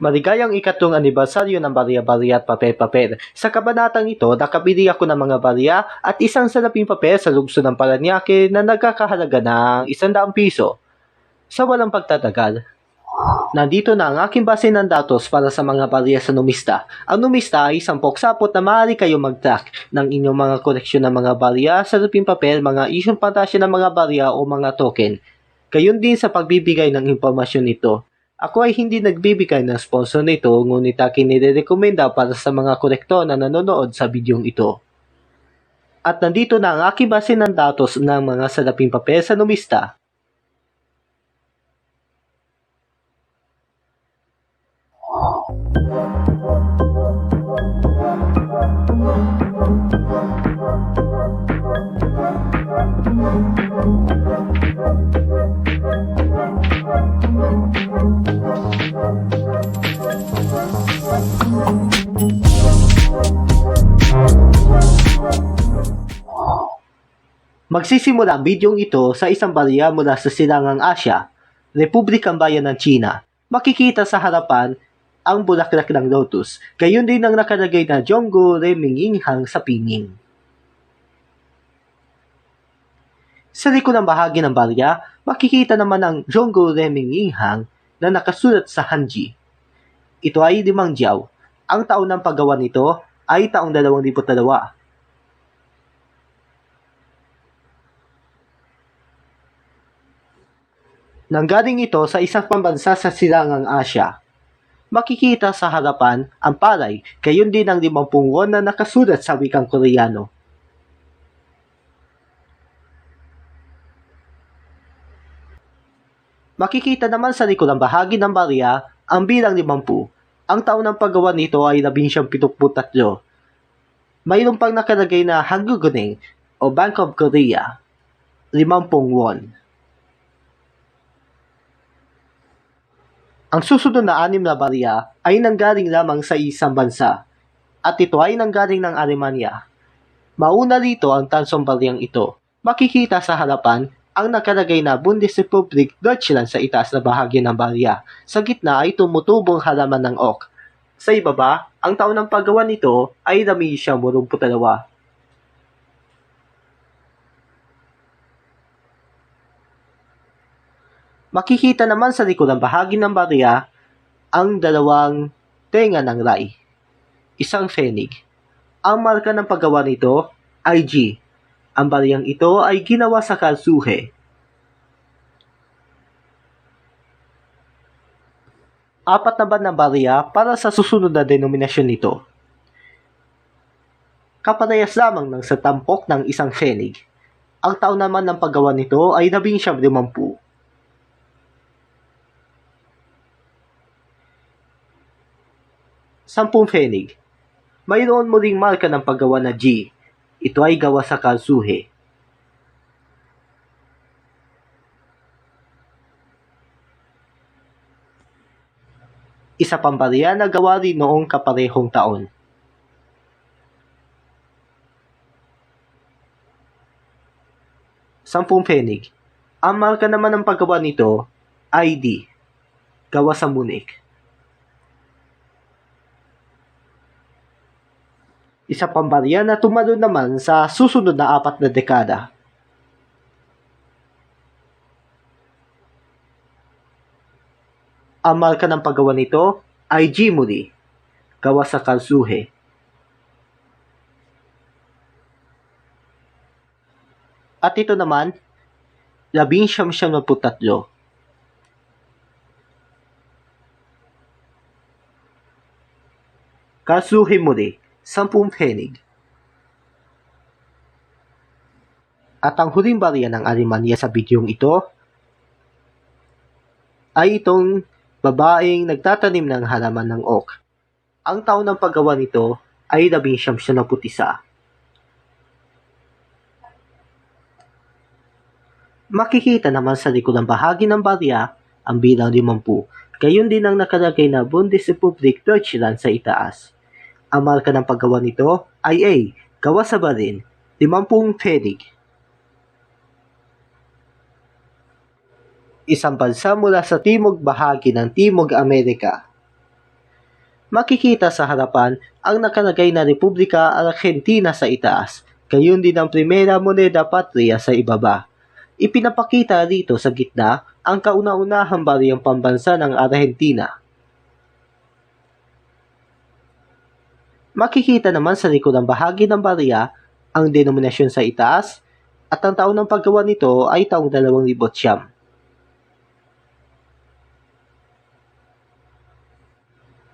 Maligayang ikatlong anibersaryo ng Barya-Barya at Papel-Papel. Sa kabanatang ito, nakabili ako ng mga barya at isang salaping papel sa lugso ng Paranaque na nagkakahalaga ng isang daang piso. Sa walang pagtatagal, nandito na ang aking base ng datos para sa mga barya sa numista. Ang numista ay isang poksapot na maaari kayo mag-track ng inyong mga koleksyon ng mga barya, salaping papel, mga isyong pantasya ng mga barya o mga token. Gayon din sa pagbibigay ng impormasyon nito. Ako ay hindi nagbibigay ng sponsor nito, ngunit akin nirekomenda para sa mga kolektor na nanonood sa bidyong ito. At nandito na ang aking base ng datos ng mga salaping papel sa numista. Magsisimula ang bidyong ito sa isang barya mula sa Silangang Asya, Republikang Bayan ng China. Makikita sa harapan ang bulaklak ng lotus, gayon din ang nakalagay na Jonggo Reminginghang sa pinging. Sa likod ng bahagi ng barya, makikita naman ang Jonggo Reminginghang na nakasulat sa Hanji. Ito ay limang jiao. Ang taon ng paggawa nito ay taong 2002. Nanggaling ito sa isang pambansa sa Silangang Asya. Makikita sa harapan ang palay, gayon din ang limampung won na nakasulat sa wikang Koreano. Makikita naman sa likod ng bahagi ng barya ang bilang limampu. Ang taon ng paggawa nito ay labing siyang pitutputatlo. Mayroon pang nakalagay na Hangguguning o Bank of Korea, limampung won. Ang susunod na anim na barya ay nanggaling lamang sa isang bansa at ito ay nanggaling ng Alemania. Mauna rito ang tansong baryang ito. Makikita sa harapan ang nakalagay na Bundesrepublik Deutschland sa itaas na bahagi ng barya. Sa gitna ay tumutubong halaman ng ok. Sa ibaba, ang taon ng paggawa nito ay 1982. Makikita naman sa likod ng bahagi ng barya ang dalawang tenga ng rai. Isang fenig. Ang marka ng paggawa nito ay G. Ang baryang ito ay ginawa sa Karsuhe. Apat na ba ng barya para sa susunod na denominasyon nito? Kaparehas lamang ng sa tampok ng isang fenig. Ang taon naman ng paggawa nito ay labing siyam limampu. Sampung fenig. Mayroon muling marka ng paggawa na G. Ito ay gawa sa Karsuhe. Isa pang barya na gawa rin noong kaparehong taon. Sampung fenig. Ang marka naman ng paggawa nito ay D. Gawa sa Munich. Isa pang barya na tumalo naman sa susunod na apat na dekada. Ang marka ng paggawa nito ay Jimuri, gawa sa Karsuhe. At ito naman, labing siyam siyam na putatlo. Karsuhe Muri, sampung penig. At ang huling barya ng Alemanya sa bidyong ito ay itong babaeng nagtatanim ng halaman ng oak. Ang taon ng paggawa nito ay labing siyam siya na putisa. Makikita naman sa likod ng bahagi ng barya ang bilang limampu. Gayon din ang nakalagay na Bundesrepublik Deutschland sa itaas. Ang marka ng paggawa nito ay A. Gawa sa barin, 50 penig. Isang bansa mula sa timog bahagi ng Timog Amerika. makikita sa harapan ang nakalagay na Republika Argentina sa itaas, gayon din ang primera moneda patria sa ibaba. Ipinapakita dito sa gitna ang kauna-unahang bariyang pambansa ng Argentina. Makikita naman sa likod ng bahagi ng barya ang denominasyon sa itaas at ang taon ng paggawa nito ay taong 2000 siyam.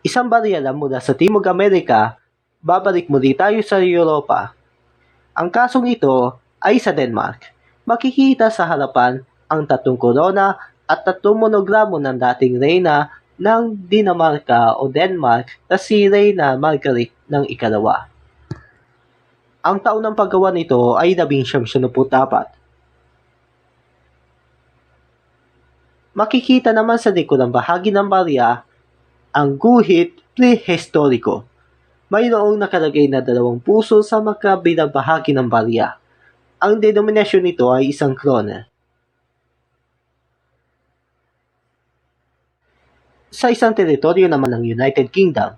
Isang barya lang mula sa Timog Amerika, babalik muli tayo sa Europa. Ang kasong ito ay sa Denmark. Makikita sa harapan ang tatlong korona at tatlong monogramo ng dating reyna ng Dinamarca o Denmark na si Reyna Margaret ng ikalawa. Ang taon ng paggawa nito ay 1974. Makikita naman sa likod ng bahagi ng barya ang guhit prehistoriko. Mayroong nakalagay na dalawang puso sa magkabilang bahagi ng barya. Ang denominasyon nito ay isang krona. Sa isang teritoryo naman ng United Kingdom,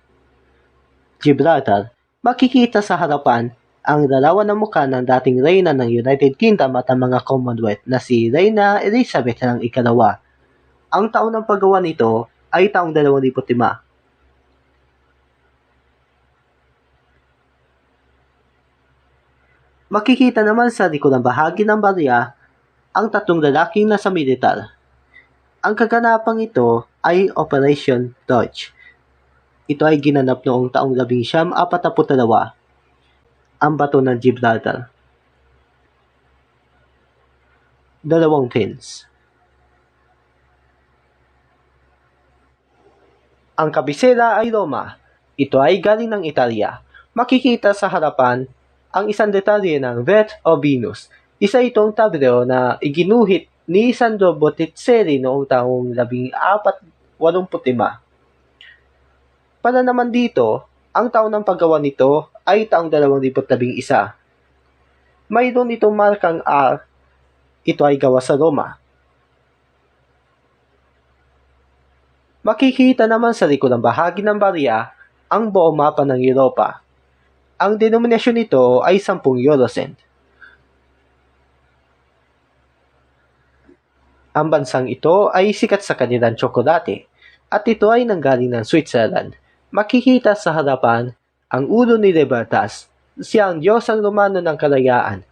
Gibraltar, makikita sa harapan ang dalawa ng mukha ng dating reyna ng United Kingdom at ang mga Commonwealth na si Reyna Elizabeth ng ikalawa. Ang taon ng paggawa nito ay taong 2005. Makikita naman sa likod ng bahagi ng barya ang tatlong lalaking nasa militar. Ang kaganapang ito ay Operation Dodge. Ito ay ginanap noong taong 1942 ang bato ng Gibraltar. Dalawang pins. Ang kabisera ay Roma. Ito ay galing ng Italia. Makikita sa harapan ang isang detalye ng Vet o Venus. Isa itong tablero na iginuhit ni Sandro Botticelli noong taong 1485. Para naman dito, ang taon ng paggawa nito ay taong 2011. Mayroon itong markang R. Ito ay gawa sa Roma. Makikita naman sa likod ng bahagi ng barya ang buong mapa ng Europa. Ang denominasyon nito ay 10 Eurocent. Ang bansang ito ay sikat sa kanilang tsokolate at ito ay nanggaling ng Switzerland. Makikita sa harapan ang ulo ni Libertas, siya ang Diyos ang Romano ng kalayaan.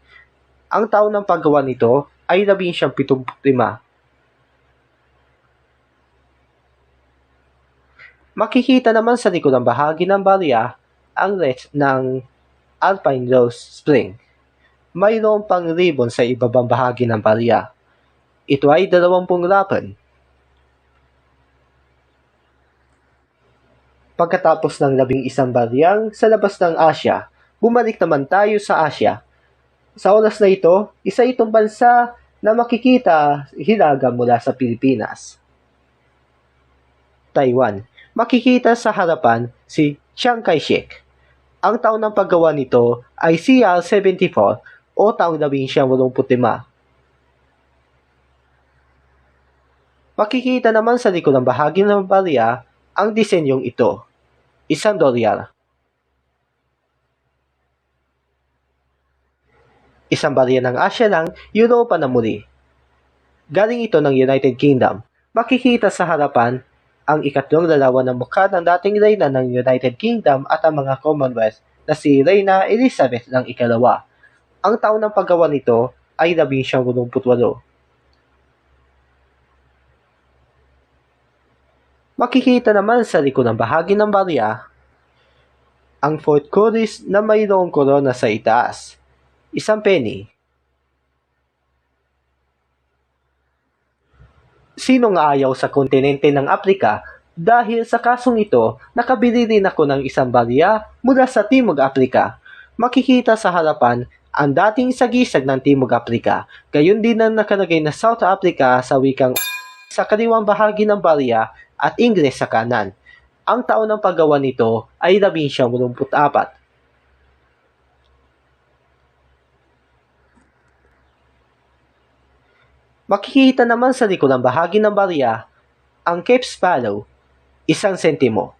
Ang taon ng paggawa nito ay 1975 Makikita naman sa likod ng bahagi ng barya ang red ng Alpine Rose Spring. Mayroon pang ribbon sa ibabang bahagi ng barya. Ito ay dalawampung rapan. Pagkatapos ng labing isang baryang sa labas ng Asya, bumalik naman tayo sa Asya. Sa oras na ito, isa itong bansa na makikita hilaga mula sa Pilipinas. Taiwan makikita sa harapan si Chiang Kai-shek. Ang taon ng paggawa nito ay CR-74 o taong 1985. Makikita naman sa likod ng bahagi ng barya ang disenyong ito. Isang dolyar. Isang barya ng Asya lang, Europa na muli. Galing ito ng United Kingdom. Makikita sa harapan ang ikatlong dalawa ng mukha ng dating reyna ng United Kingdom at ang mga Commonwealth na si Reyna Elizabeth ng ikalawa. Ang taon ng paggawa nito ay 1988. Makikita naman sa likod ng bahagi ng barya ang Fort Curtis na mayroong korona sa itaas, isang penny, Sino nga ayaw sa kontinente ng Afrika dahil sa kasong ito, nakabili din ako ng isang barya mula sa Timog Afrika. Makikita sa harapan ang dating sagisag ng Timog Afrika. Gayon din ang nakalagay na South Africa sa wikang sa kaliwang bahagi ng barya at Ingles sa kanan. Ang taon ng paggawa nito ay 1984. Makikita naman sa likulang bahagi ng barya ang Cape Sparrow, isang sentimo.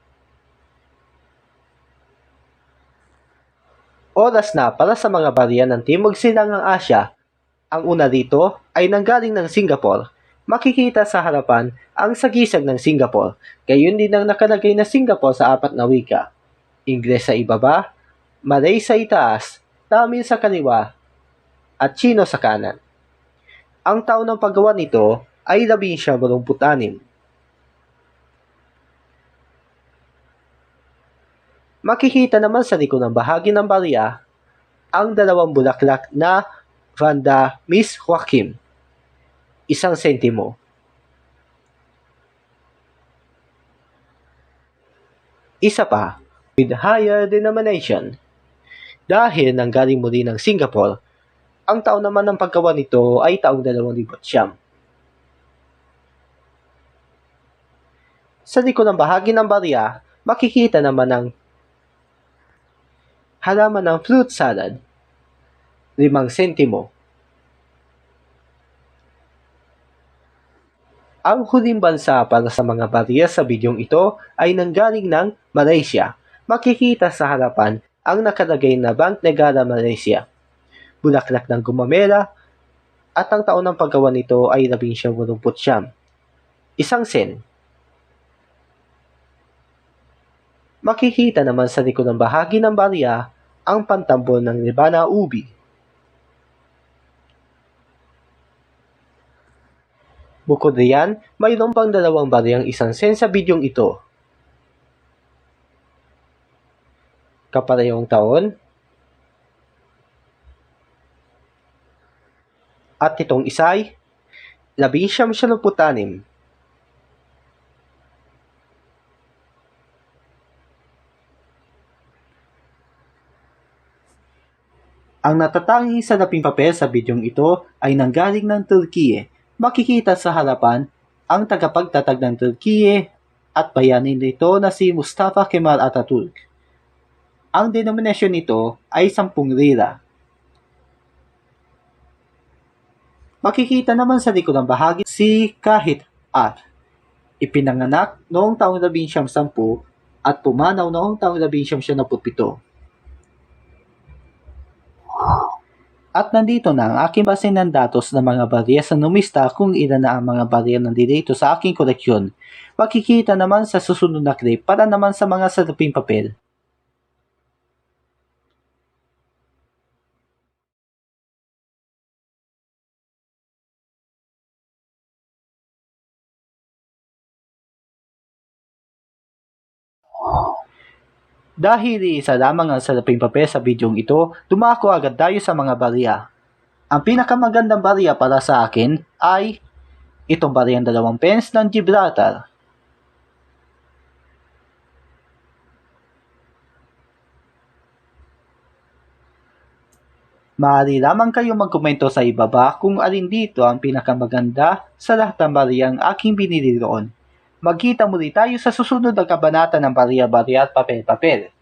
Oras na para sa mga barya ng Timog Silangang Asya. Ang una rito ay nanggaling ng Singapore Makikita sa harapan ang sagisag ng Singapore. Gayon din ang nakalagay na Singapore sa apat na wika. Ingles sa ibaba, Malay sa itaas, Tamil sa kaliwa, at Chino sa kanan. Ang taon ng paggawa nito ay 1986. Makikita naman sa likod ng bahagi ng barya ang dalawang bulaklak na Vanda Miss Joaquim. Isang sentimo. Isa pa, with higher denomination. Dahil nanggaling muli ng Singapore, ang taon naman ng paggawa nito ay taong 2000 siyam. Sa likod ng bahagi ng barya, makikita naman ang halaman ng fruit salad, 5 sentimo. Ang huling bansa para sa mga barya sa bidyong ito ay nanggaling ng Malaysia. Makikita sa harapan ang nakalagay na Bank Negara Malaysia. Bulaklak ng gumamela at ang taon ng paggawa nito ay 1989. Isang sen. Makikita naman sa likod ng bahagi ng barya ang pantambol ng Libana Ubi. Bukod riyan, mayroon pang dalawang baryang isang sen sa bidyong ito. Kaparehong taon, at itong isay, labing siyam siya putanim. Ang natatanging salaping papel sa bidyong ito ay nanggaling ng Turkiye. Makikita sa harapan ang tagapagtatag ng Turkiye at bayanin nito na si Mustafa Kemal Atatürk. Ang denominasyon nito ay 10 lira. Makikita naman sa likod ng bahagi si Kahit At. Ipinanganak noong taong 1910 at pumanaw noong taong 1977. At nandito na ang aking basin ng datos ng mga barya sa numista kung ilan na ang mga barya na dito sa aking koleksyon. Makikita naman sa susunod na clip para naman sa mga salaping papel. Dahil isa lamang ang salaping papel sa bidyong ito, dumako agad tayo sa mga barya. Ang pinakamagandang barya para sa akin ay itong baryang dalawang pens ng Gibraltar. Maaari lamang kayo magkomento sa ibaba kung alin dito ang pinakamaganda sa lahat ng bariyang aking binili roon. Magkita muli tayo sa susunod na kabanata ng Barya-Barya at Papel-Papel.